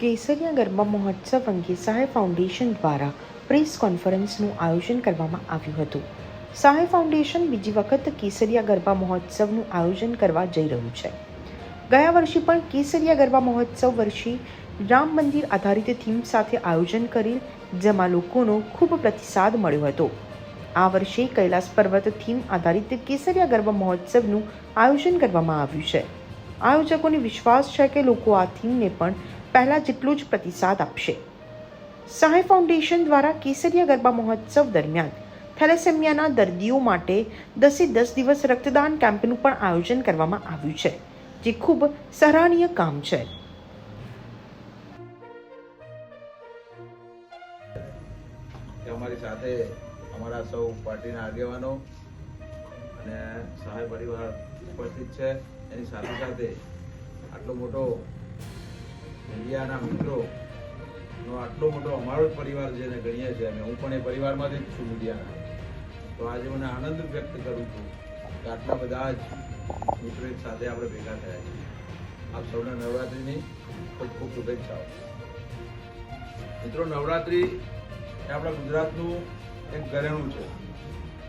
કેસરિયા ગરબા મહોત્સવ અંગે સહાય ફાઉન્ડેશન દ્વારા પ્રેસ કોન્ફરન્સનું આયોજન કરવામાં આવ્યું હતું. સહાય ફાઉન્ડેશન બીજી વખત કેસરિયા ગરબા મહોત્સવનું આયોજન કરવા જઈ રહ્યું છે. ગયા વર્ષે પણ કેસરિયા ગરબા મહોત્સવ વર્ષે રામ મંદિર આધારિત થીમ સાથે આયોજન કરેલ જેમાં લોકોનો ખૂબ પ્રતિસાદ મળ્યો હતો. આ વર્ષે કૈલાસ પર્વત થીમ આધારિત કેસરિયા ગરબા મહોત્સવનું આયોજન કરવામાં આવ્યું છે. આયોજકોને વિશ્વાસ છે કે લોકો આ થીમને પણ પહેલાં જેટલો જ પ્રતિસાદ આપશે. સહાય ફાઉન્ડેશન દ્વારા કેસરિયા ગરબા મહોત્સવ દરમિયાન થેલેસેમિયાના દર્દીઓ માટે દસે દસ દિવસ રક્તદાન કેમ્પનું પણ આયોજન કરવામાં આવ્યું છે, જે ખૂબ સરાહનીય કામ છે. અમારી સાથે અમારા સૌ પાર્ટીના આગેવાનો અને સહાય પરિવાર ઉપસ્થિત છે. એની સાથે સાથે આટલો મોટો મીડિયાના મિત્રો, નો આટલો મોટો અમારો જ પરિવાર જેને ગણીએ છીએ અને હું પણ એ પરિવારમાંથી જ છું મીડિયાના તો આજે મને આનંદ વ્યક્ત કરું છું કે આટલા બધા જ મિત્રો એક સાથે આપણે ભેગા થયા છીએ. આપ સૌને નવરાત્રિની ખૂબ ખૂબ શુભેચ્છાઓ. મિત્રો, નવરાત્રિ એ આપણા ગુજરાતનું એક ઘરેણું છે.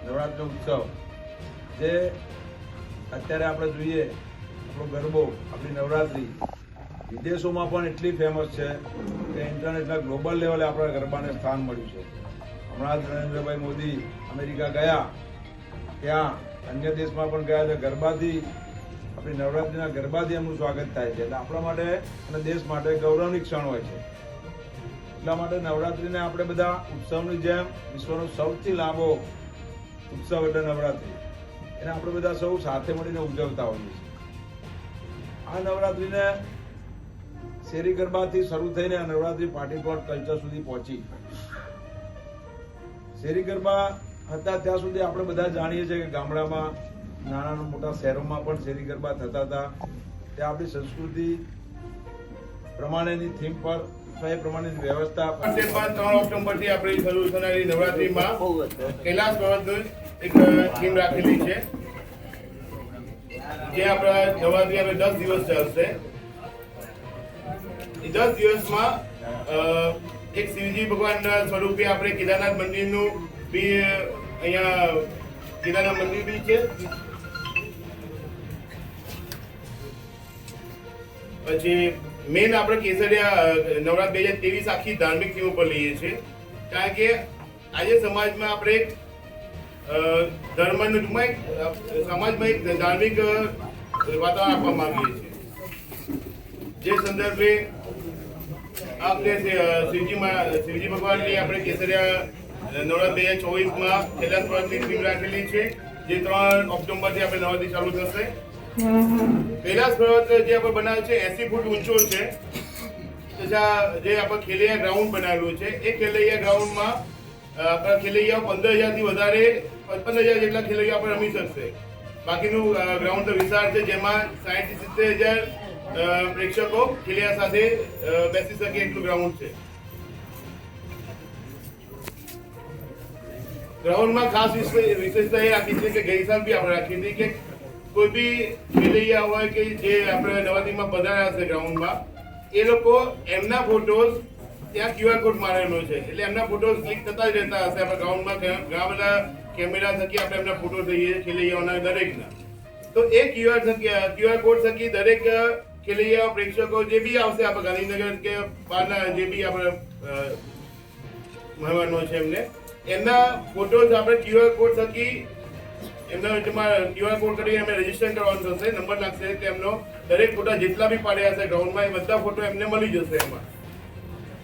નવરાત્રિનો ઉત્સવ. જે અત્યારે આપણે જોઈએ, આપણો ગરબો, આપણી નવરાત્રિ વિદેશોમાં પણ એટલી ફેમસ છે કે ઇન્ટરનેશનલ ગ્લોબલ લેવલે આપણા ગરબાને સ્થાન મળ્યું છે. હમણાં જ નરેન્દ્રભાઈ મોદી અમેરિકા ગયા. ત્યાં અન્ય દેશમાં પણ ગયા છે ગરબાથી, આપણી નવરાત્રિના ગરબાથી એમનું સ્વાગત થાય છે. એટલે આપણા માટે અને દેશ માટે ગૌરવની ક્ષણ હોય છે. એટલા માટે નવરાત્રિને આપણે બધા ઉત્સવની જેમ વિશ્વનો સૌથી લાંબો ઉત્સવ એટલે નવરાત્રિ. એને આપણે બધા સૌ સાથે મળીને ઉજવતા હોઈએ છીએ. આ નવરાત્રિને શેરી ગરબાથી શરૂ થઈને નવરાત્રિ પાર્ટી પ્લોટ કલ્ચર સુધી પહોંચી. શેરી ગરબા હતા ત્યાં સુધી આપણે બધા જાણીએ છીએ કે ગામડામાં નાના મોટા શહેરોમાં પણ શેરી ગરબા થતા હતા. ત્યાં આપણી સંસ્કૃતિ પ્રમાણેની થીમ પર એ પ્રમાણેની વ્યવસ્થા ત્રણ ઓક્ટોબરથી આપણે શરૂ થનારી નવરાત્રીમાં કૈલાસ પર્વતનું એક થીમ રાખેલી છે. જે આપણા નવરાત્રી આપણે દસ દિવસ ચાલશે. દસ દિવસમાં એક શિવજી ભગવાનના સ્વરૂપે આપણે કેદારનાથ મંદિરનું બી અહીંયા કેદારનાથ મંદિર બી છે. પછી મેન આપણે કેસરિયા નવરાત્રી બે હજાર ત્રેવીસ આખી ધાર્મિક થીમ ઉપર લઈએ છીએ. કારણ કે આજે સમાજમાં આપણે ધર્મનું ટૂંકમાં એક, સમાજમાં એક ધાર્મિક વાતાવરણ આપવા માંગીએ છીએ. જે સંદર્ભે આપણે શિવજી ભગવાનની આપણે કેસરિયા નવરાત્ર બે હજાર ચોવીસમાં છેલ્લા પર્વતની થીમ રાખેલી છે, જે ત્રણ ઓક્ટોબરથી આપણે નવરાત્રી ચાલુ થશે. કૈલાસ પર્વત જે આપણે બનાવ્યો છે, એસી ફૂટ ઊંચો છે. જે આપણે ખેલૈયા ગ્રાઉન્ડ બનાવેલું છે, એ ખેલૈયા ગ્રાઉન્ડમાં આપણા ખેલૈયાઓ પંદર હજારથી વધારે પચપન હજાર જેટલા ખેલૈયાઓ આપણે રમી શકશે. બાકીનું ગ્રાઉન્ડ તો વિશાળ છે, જેમાં સાહીઠ સિત્તેર હજાર પ્રેક્ષકો, ખેલૈયા સાથે બેસી શકે એટલું ગ્રાઉન્ડ છે. ગ્રાઉન્ડમાં ખાસ વિશેષતા એ રાખી છે કે ગઈ સાલ આપણે રાખી હતી કે કોઈ બી ખેલૈયા હોય કે જે આપણે નવરાત્રીમાં પધાર્યા હશે ગ્રાઉન્ડમાં એ લોકો એમના ફોટોઝ ત્યાં ક્યુઆર કોડ મારેલો છે. એટલે એમના ફોટોઝ ક્લિક થતા જ રહેતા હશે. આપણે ગ્રાઉન્ડમાં ઘણા બધા કેમેરા થકી આપણે એમના ફોટો લઈએ ખેલૈયાઓના દરેકના. તો એ ક્યુઆર થકી ક્યુઆર કોડ થકી દરેક ખેલૈયા પ્રેક્ષકો જે બી આવશે આપણે ગાંધીનગર કે બહારના જે બી આપણે મહેમાનો છે એમને એમના ફોટોઝ આપણે ક્યુઆર કોડ થકી એમના જેમાં ક્યુઆર કોડ કરી એમને રજિસ્ટર કરવાનું થશે નંબર કે એમનો દરેક ફોટા જેટલા બી પાડ્યા હશે ગ્રાઉન્ડમાં એ બધા ફોટો એમને મળી જશે એમાં